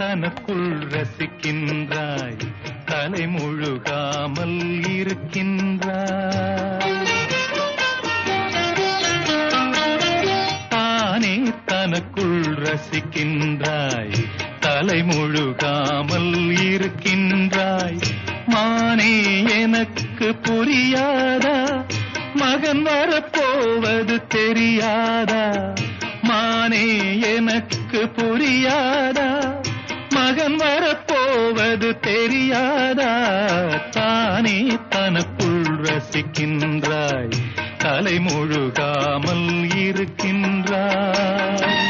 தனக்குள் ரசிக்கின்றாய் தலை முழுகாமல் இருக்கின்றாய். தானே தனக்குள் ரசிக்கின்றாய் தலை முழுகாமல் இருக்கின்றாய். மானே எனக்கு புரியாதா? மகன் வரப்போவது தெரியாதா? மானே எனக்கு புரியாதா? மகன் வரப்போவது தெரியாதா? தானே தனக்குள் ரசிக்கின்றாய். தலை முழுகாமல் இருக்கின்றாய்.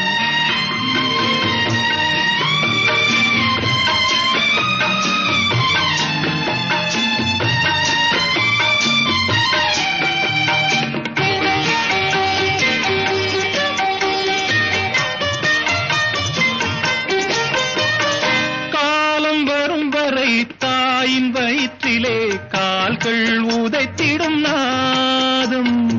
கால்கள் உதைத்திடும் நாதம்.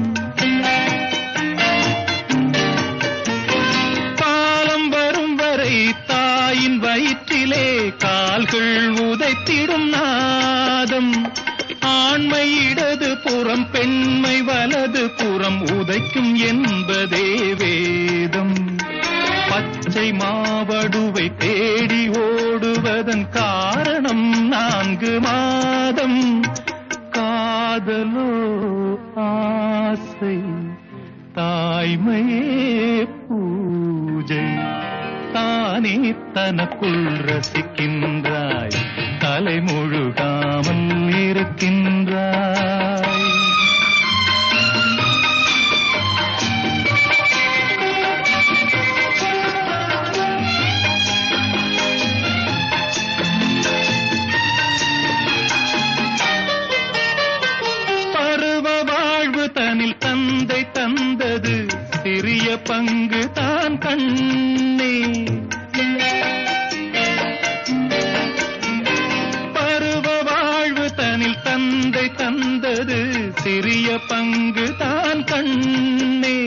காலம் வரும் வரை தாயின் வயிற்றிலே கால்கள் உதைத்திடும் நாதம். ஆண்மை இடது புறம் பெண்மை வலது புறம் உதைக்கும் என்பதேவே தஞ்சை மாவடுவை தேடி ஓடுவதன் காரணம் நான்கு மாதம். காதலோ ஆசை தாய்மையே பூஜை. தானே தனக்குள் ரசிக்கின்றாய் தலைமுழுகா பங்கு தான் கண்ணே. பருவ வாழ்வு தனில் தந்தை தந்தது சிறிய பங்கு தான் கண்ணே.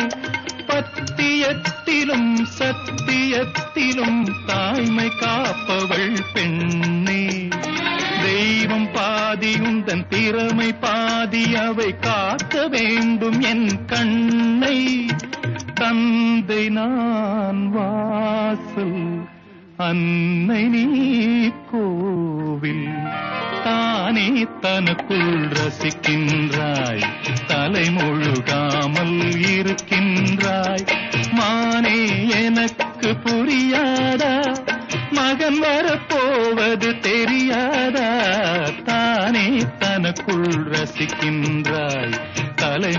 பத்தியத்திலும் சத்தியத்திலும் தாய்மை காப்பவள் பெண்ணே. தெய்வம் பாதி உந்தன் திறமை பாதி அவை காக்க வேண்டும் என் கண்ணை. தந்தை நான் வாசல் அன்னை நீ கோவில். தானே தனக்குள் ரசிக்கின்றாய் தலை முழுகாமல் இருக்கின்றாய். மானே எனக்கு புரியாதா? மகன் வரப்போவது தெரியாதா? தானே தனக்குள் ரசிக்கின்றாய் தலை